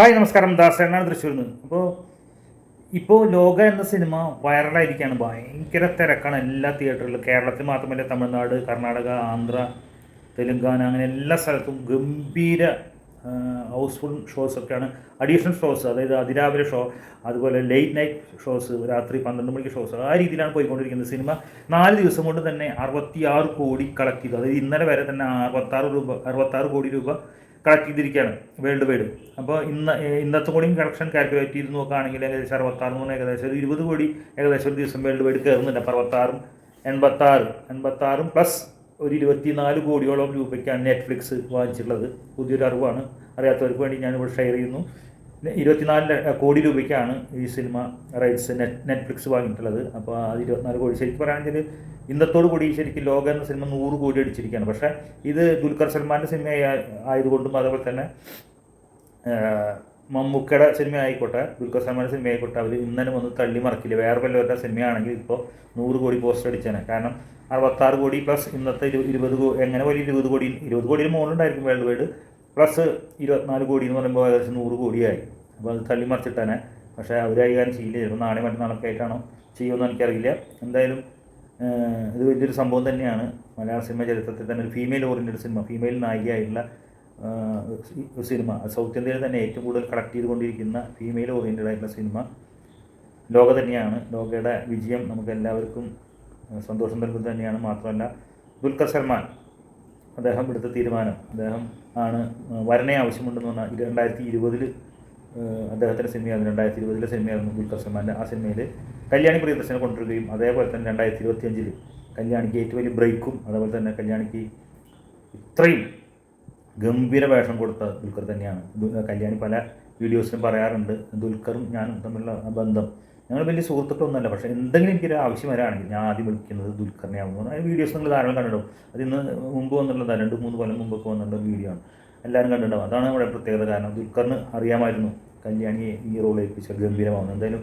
Hi നമസ്കാരം. ദാസനാണ് തൃശ്ശൂരിൽ നിന്ന് അപ്പോൾ ഇപ്പോൾ ലോക എന്ന സിനിമ വൈറലായിരിക്കുകയാണ് ഭയങ്കര തിരക്കാണ്. എല്ലാ തിയേറ്ററിലും കേരളത്തിൽ മാത്രമല്ല തമിഴ്നാട് കർണാടക ആന്ധ്ര തെലുങ്കാന അങ്ങനെ എല്ലാ സ്ഥലത്തും ഗംഭീര ഹൗസ്ഫുൾ ഷോസ് ഒക്കെയാണ്. അഡീഷണൽ ഷോസ് അതായത് അതിരാവിലെ ഷോ അതുപോലെ ലേറ്റ് നൈറ്റ് ഷോസ് രാത്രി പന്ത്രണ്ട് മണിക്ക് ഷോസ് ആ രീതിയിലാണ് പോയിക്കൊണ്ടിരിക്കുന്നത് സിനിമ. നാല് ദിവസം കൊണ്ട് തന്നെ അറുപത്തിയാറ് കോടി കളക്ട് ചെയ്തു. അതായത് ഇന്നലെ വരെ തന്നെ അറുപത്താറ് രൂപ അറുപത്താറ് കോടി രൂപ കളക്ട് ചെയ്തിരിക്കുകയാണ് വേൾഡ് വൈഡ്. അപ്പോൾ ഇന്ന് ഇന്നത്തെ കൂടിയും കളക്ഷൻ കാൽക്കുലേറ്റ് ചെയ്ത് നോക്കുകയാണെങ്കിൽ ഏകദേശം അറുപത്താറ് മൂന്ന് ഏകദേശം ഒരു ഇരുപത് കോടി ഏകദേശം ഒരു ദിവസം വേൾഡ് വൈഡ് കയറുന്നുണ്ട്. അപ്പോൾ അറുപത്താറും എൺപത്താറ് എൺപത്താറും പ്ലസ് ഒരു ഇരുപത്തിനാല് കോടിയോളം രൂപയ്ക്കാണ് നെറ്റ്ഫ്ലിക്സ് വാങ്ങിച്ചിട്ടുള്ളത്. പുതിയൊരു അറിവാണ് അറിയാത്തവർക്ക് വേണ്ടി ഞാനിവിടെ ഷെയർ ചെയ്യുന്നു. ഇരുപത്തിനാല് കോടി രൂപയ്ക്കാണ് ഈ സിനിമ റൈറ്റ്സ് നെറ്റ് നെറ്റ്ഫ്ലിക്സ് വാങ്ങിയിട്ടുള്ളത്. അപ്പോൾ ആ ഇരുപത്തിനാല് കോടി ശരിക്കും പറയുകയാണെങ്കിൽ ഇന്നത്തോടു കൂടി ശരിക്കും ലോക എന്ന സിനിമ നൂറ് കോടി അടിച്ചിരിക്കുകയാണ്. പക്ഷേ ഇത് ദുൽഖർ സൽമാന്റെ സിനിമ ആയ- ആയതുകൊണ്ടും അതേപോലെ തന്നെ മമ്മൂക്കയുടെ സിനിമ ആയിക്കോട്ടെ ദുൽഖർ സൽമാന്റെ സിനിമ ആയിക്കോട്ടെ അവർ ഇന്നലെ വന്ന് തള്ളി മറക്കില്ല? വേറെ വല്ലവരുടെ സിനിമയാണെങ്കിൽ ഇപ്പോൾ നൂറ് കോടി പോസ്റ്റർ അടിച്ചേനെ. കാരണം അറുപത്താറ് കോടി പ്ലസ് ഇന്നത്തെ ഇരു ഇരുപത് എങ്ങനെ വലിയ ഇരുപത് കോടി ഇരുപത് കോടിയിൽ മുകളിലുണ്ടായിരിക്കും വേൾഡ് വൈഡ്. പ്ലസ് ഇരുപത്തിനാല് കോടി എന്ന് പറയുമ്പോൾ ഏകദേശം നൂറ് കോടിയായി. അപ്പോൾ അത് തള്ളി തന്നെ പക്ഷേ അവരായി കാരണം ചെയ്യില്ല. ചിലപ്പോൾ നാളെ മറ്റന്നാളൊക്കെ ആയിട്ടാണോ ചെയ്യുമെന്ന് എനിക്കറിയില്ല. എന്തായാലും ഇത് വലിയൊരു സംഭവം തന്നെയാണ്. മലയാള സിനിമ ചരിത്രത്തിൽ തന്നെ ഒരു ഫീമെയിൽ ഓറിയന്റഡ് സിനിമ ഫീമെയിൽ നായികയായിട്ടുള്ള സിനിമ. സൗത്ത് ഇന്ത്യയിൽ തന്നെ ഏറ്റവും കൂടുതൽ കളക്ട് ചെയ്തുകൊണ്ടിരിക്കുന്ന ഫീമെയിൽ ഓറിയന്റഡ് ആയിട്ടുള്ള സിനിമ ലോക തന്നെയാണ്. ലോകയുടെ വിജയം നമുക്ക് എല്ലാവർക്കും സന്തോഷം നൽകുന്നത് തന്നെയാണ്. മാത്രമല്ല ദുൽഖർ സൽമാൻ അദ്ദേഹം എടുത്ത തീരുമാനം. അദ്ദേഹം ആണ് വരണേ ആവശ്യമുണ്ടെന്ന് പറഞ്ഞാൽ ഇത് രണ്ടായിരത്തി ഇരുപതിൽ അദ്ദേഹത്തിന്റെ സിനിമയായിരുന്നു. രണ്ടായിരത്തി ഇരുപതിലെ സിനിമയായിരുന്നു ദുൽഖർ സൽമാന്റെ ആ സിനിമയിൽ കല്യാണി പ്രിയദർശനെ കൊണ്ടുവരികയും അതേപോലെ തന്നെ രണ്ടായിരത്തി ഇരുപത്തി അഞ്ചിൽ കല്യാണിക്ക് ഏറ്റവും വലിയ ബ്രേക്കും അതേപോലെ തന്നെ കല്യാണിക്ക് ഇത്രയും ഗംഭീര വേഷം കൊടുത്ത ദുൽഖർ തന്നെയാണ്. കല്യാണി പല വീഡിയോസിലും പറയാറുണ്ട് ദുൽഖറും ഞാനും തമ്മിലുള്ള ബന്ധം. ഞങ്ങൾ വലിയ സുഹൃത്തുക്കളൊന്നുമല്ല പക്ഷേ എന്തെങ്കിലും എനിക്കൊരു ആവശ്യം വരാണെങ്കിൽ ഞാൻ ആദ്യം വിളിക്കുന്നത് ദുൽഖറിനെയാവുന്നു ആ വീഡിയോസ് നിങ്ങൾ ധാരാളം കണ്ടിട്ടുണ്ടാവും. അത് ഇന്ന് മുമ്പ് വന്നിട്ടുള്ളതാണ് രണ്ട് മൂന്ന് കൊല്ലം മുമ്പൊക്കെ വന്നിട്ടുള്ള വീഡിയോ ആണ്. എല്ലാവരും കണ്ടിട്ടുണ്ടാവും. അതാണ് നമ്മുടെ പ്രത്യേകത. കാരണം ദുൽഖറിന് അറിയാമായിരുന്നു കല്യാണിയെ ഈ റോൾ ഏൽപ്പിച്ച ഗംഭീരമാവുന്നു എന്തായാലും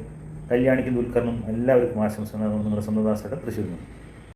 കല്യാണിക്കും ദുൽഖറിനും എല്ലാവർക്കും ആശംസ നിങ്ങളുടെ സ്വന്തം ദാസയുടെ തൃശ്ശൂരിൽ നിന്ന്.